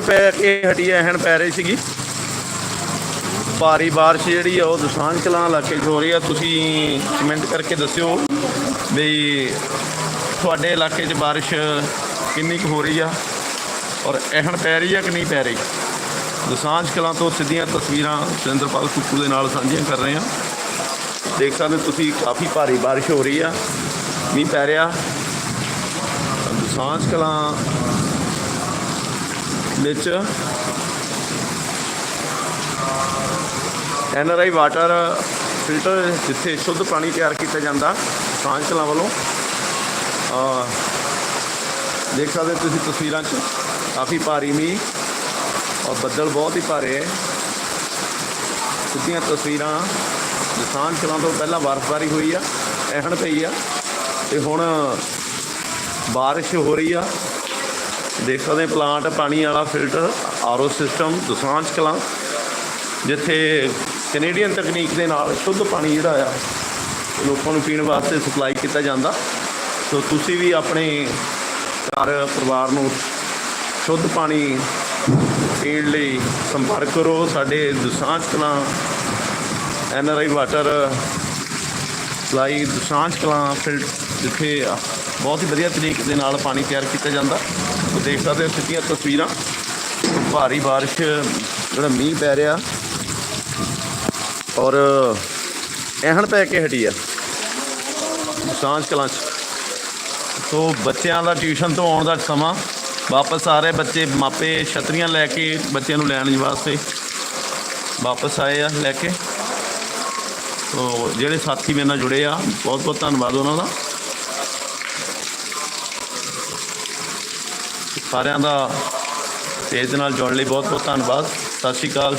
ਪੈ ਕੇ ਹਟੀ ਐ ਪੈ ਰਹੀ ਸੀਗੀ। ਭਾਰੀ ਬਾਰਿਸ਼ ਜਿਹੜੀ ਆ, ਉਹ ਦੁਸਾਂਝ ਕਲਾਂ ਇਲਾਕੇ 'ਚ ਹੋ ਰਹੀ ਆ। ਤੁਸੀਂ ਕਮੈਂਟ ਕਰਕੇ ਦੱਸਿਓ ਵੀ ਤੁਹਾਡੇ ਇਲਾਕੇ 'ਚ ਬਾਰਿਸ਼ ਕਿੰਨੀ ਕੁ ਹੋ ਰਹੀ ਆ ਔਰ ਐਹਣ ਪੈ ਰਹੀ ਆ ਕਿ ਨਹੀਂ ਪੈ ਰਹੀ? ਦੁਸਾਂਝ ਕਲਾਂ ਤੋਂ ਸਿੱਧੀਆਂ ਤਸਵੀਰਾਂ ਸੁਰਿੰਦਰਪਾਲ ਕੁੱਕੂ ਦੇ ਨਾਲ ਸਾਂਝੀਆਂ ਕਰ ਰਹੇ ਹਾਂ। ਦੇਖ ਸਕਦੇ ਤੁਸੀਂ ਕਾਫੀ ਭਾਰੀ ਬਾਰਿਸ਼ ਹੋ ਰਹੀ ਆ, ਮੀਂਹ ਪੈ ਰਿਹਾ। ਦੁਸਾਂਝ ਕਲਾਂ ਵਿੱਚ ਆਈ ਵਾਟਰ ਫਿਲਟਰ ਜਿੱਥੇ ਸ਼ੁੱਧ ਪਾਣੀ ਤਿਆਰ ਕੀਤਾ ਜਾਂਦਾ ਸਾਂਝ ਵੱਲੋਂ। ਅਹ ਦੇਖ ਸਕਦੇ ਤੁਸੀਂ ਤਸਵੀਰਾਂ 'ਚ, ਕਾਫੀ ਭਾਰੀ ਮੀਂਹ ਔਰ ਬੱਦਲ ਬਹੁਤ ਹੀ ਭਾਰੇ ਹੈ। ਸਿੱਧੀਆਂ ਤਸਵੀਰਾਂ ਜਸਾਨ ਕਲਾਂ ਤੋਂ ਪਹਿਲਾਂ ਬਰਫ਼ਬਾਰੀ ਹੋਈ ਆ, ਐਹਣ ਪਈ ਆ ਤੇ ਹੁਣ ਬਾਰਿਸ਼ ਹੋ ਰਹੀ ਆ। ਦੇਖ ਸਕਦੇ ਪਲਾਂਟ ਪਾਣੀ ਵਾਲਾ filter RO system Dosanjh Kalan, ਜਿੱਥੇ ਕੈਨੇਡੀਅਨ ਤਕਨੀਕ ਦੇ ਨਾਲ ਸ਼ੁੱਧ ਪਾਣੀ ਜਿਹੜਾ ਆ, ਲੋਕਾਂ ਨੂੰ ਪੀਣ ਵਾਸਤੇ ਸਪਲਾਈ ਕੀਤਾ ਜਾਂਦਾ। ਸੋ ਤੁਸੀਂ ਵੀ ਆਪਣੇ ਘਰ, ਪਰਿਵਾਰ ਨੂੰ ਸ਼ੁੱਧ ਪਾਣੀ ਪੀਣ ਲਈ ਸੰਪਰਕ ਕਰੋ। ਸਾਡੇ Dosanjh Kalan N R I water supply Dosanjh Kalan filter ਜਿੱਥੇ ਬਹੁਤ ਹੀ ਵਧੀਆ ਤਰੀਕੇ ਦੇ ਨਾਲ ਪਾਣੀ ਤਿਆਰ ਕੀਤਾ ਜਾਂਦਾ। ਤੁਸੀਂ ਦੇਖ ਸਕਦੇ ਹੋ ਸਿੱਧੀਆਂ ਤਸਵੀਰਾਂ। ਭਾਰੀ ਬਾਰਿਸ਼, ਜਿਹੜਾ ਮੀਂਹ ਪੈ ਰਿਹਾ। ਔਰ ਐਹਣ ਪੈ ਕੇ ਹਟੀ ਆ। ਦੁਸਾਂਝ ਕਲਾਂ 'ਚ। ਸੋ ਬੱਚਿਆਂ ਦਾ ਟਿਊਸ਼ਨ ਤੋਂ ਆਉਣ ਦਾ ਸਮਾਂ। ਵਾਪਸ ਆ ਰਹੇ ਬੱਚੇ ਮਾਪੇ, ਛਤਰੀਆਂ ਲੈ ਕੇ ਬੱਚਿਆਂ ਨੂੰ ਲੈਣ ਵਾਸਤੇ। ਵਾਪਸ ਆਏ ਆ ਲੈ ਕੇ। ਸੋ ਜਿਹੜੇ ਸਾਥੀ ਮੇਰੇ ਨਾਲ ਜੁੜੇ ਆ, ਬਹੁਤ ਬਹੁਤ ਧੰਨਵਾਦ ਉਹਨਾਂ ਦਾ। ਸਾਰਿਆਂ ਦਾ ਪੇਜ ਨਾਲ ਜੁੜਨ ਲਈ ਬਹੁਤ ਬਹੁਤ ਧੰਨਵਾਦ। ਸਤਿ ਸ਼੍ਰੀ ਅਕਾਲ।